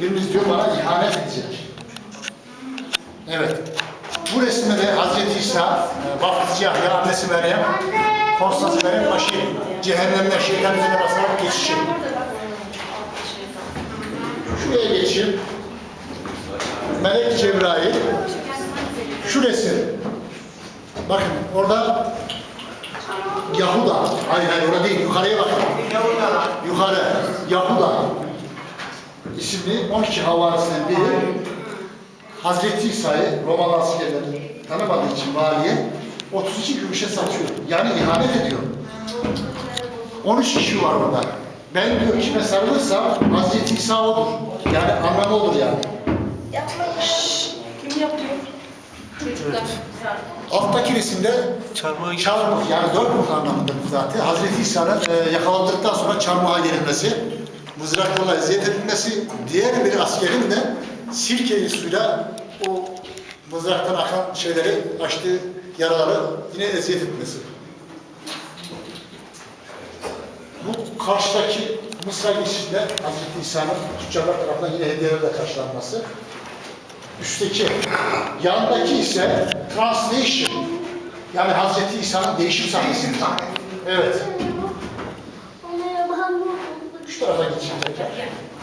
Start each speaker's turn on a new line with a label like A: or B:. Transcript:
A: biriniz diyor bana ihanet edecek. Evet. Bu resimde de Hazreti İsa, e, vaftiz Yahya, annesi Meryem, Konstans Meryem başı cehennemden şeytan üzerine basarak geçişi. Şuraya geçeyim. Melek Cebrail. Şu resim. Bakın orada Yahuda. Hayır hayır orada değil. Yukarıya bakın. Yukarı. Yahuda. İsimli 12 havarisinden biri Hazreti İsa'yı Romalı askerler tanımadığı için valiye 32 gümüşe satıyor. Yani ihanet ediyor. 13 kişi var orada. Ben diyor kime sarılırsam Hazreti İsa odur. Yani anlamı olur yani.
B: Kim yapıyor?
C: Çocuklar.
A: Alttaki resimde
D: Çarmıha
A: çarmıh yani dört mıh anlamında zaten. Hazreti İsa'nın e, yakalandıktan sonra çarmıha gerilmesi, mızraklarla eziyet edilmesi, diğer bir askerin de sirkeli suyla o mızraktan akan şeyleri açtığı yaraları yine eziyet etmesi. Bu karşıdaki Mısra girişinde Hazreti İsa'nın tüccarlar tarafından yine hediyelerle karşılanması. Üstteki, yandaki ise translation. Yani Hazreti İsa'nın değişim sahnesi. Evet. Şu tarafa geçeyim tekrar. Pardon.